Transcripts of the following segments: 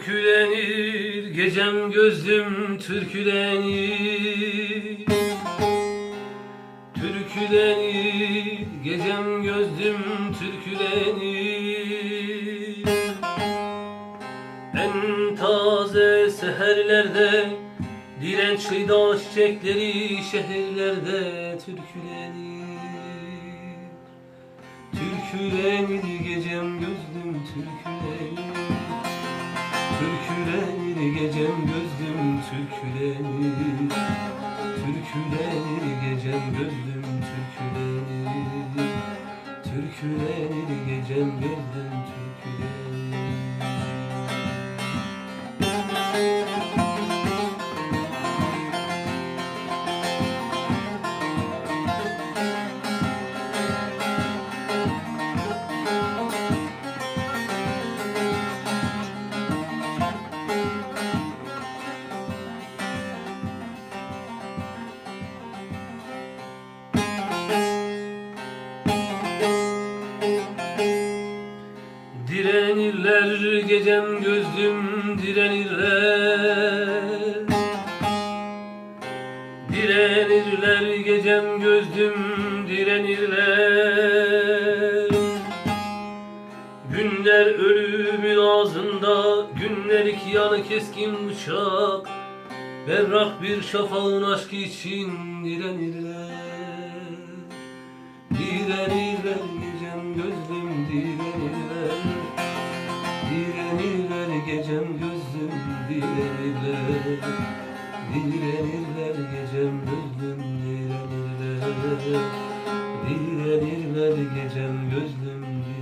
Türkülenir gecem gözlüm türkülenir. Türkülenir gecem gözlüm türkülenir. En taze seherlerde Dirençli dağ çiçekleri şehirlerde türkülenir. Türkülenir gecem gözlüm türkülenir gecem gözlüm türkülenir. Türkülenir gecem gözlüm türkülenir. Türkülenir gecem gözlüm direnirler. Direnirler gecem gözlüm direnirler. Günler ölümün ağzında Günler iki yanı keskin bıçak. Berrak bir şafağın aşkı için direnirler. Direnirler gecem gözlüm direnirler. Direnirler gecem gözlüm direnirler Direnirler gecem gözlüm direnirler. Direnirler gecem gözlüm direnirler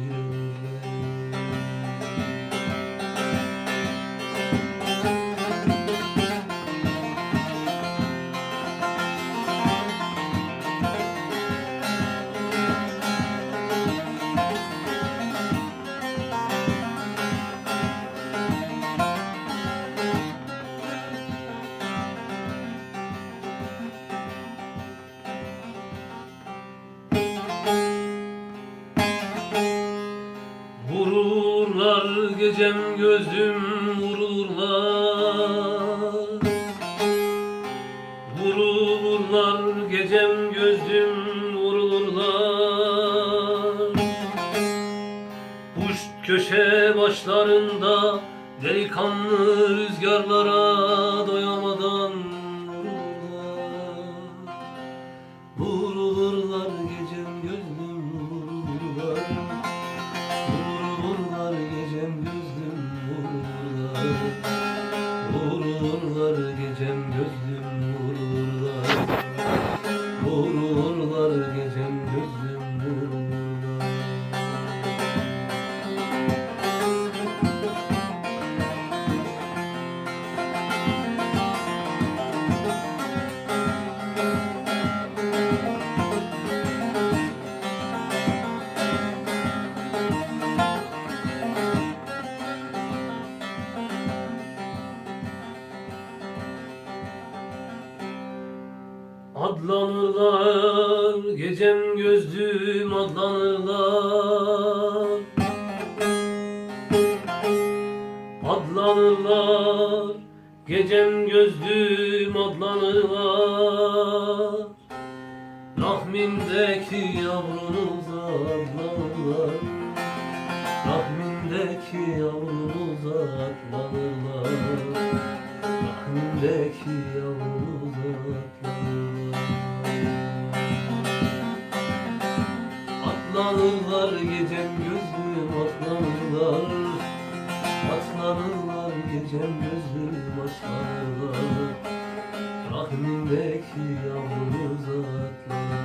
gecem gözüm vururlar Vururlar gecem gözüm vururlar Kuş köşe başlarında delikanlı rüzgarlara doyamadan Adlanırlar gecem gözlüm adlanırlar. Adlanırlar gecem gözlüm adlanırlar. Rahmindeki yavrunuza adlanırlar. Rahmindeki yavrunuza adlanırlar. Rahmindeki yavrunuza atlanırlar Atlanırlar gecem gözlüm atlanırlar. Atlanırlar gecem gözlüm atlanırlar. Yahmindeki yavrumuz atlanır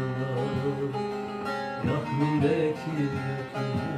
Yahmindeki gökyüzünde atlanır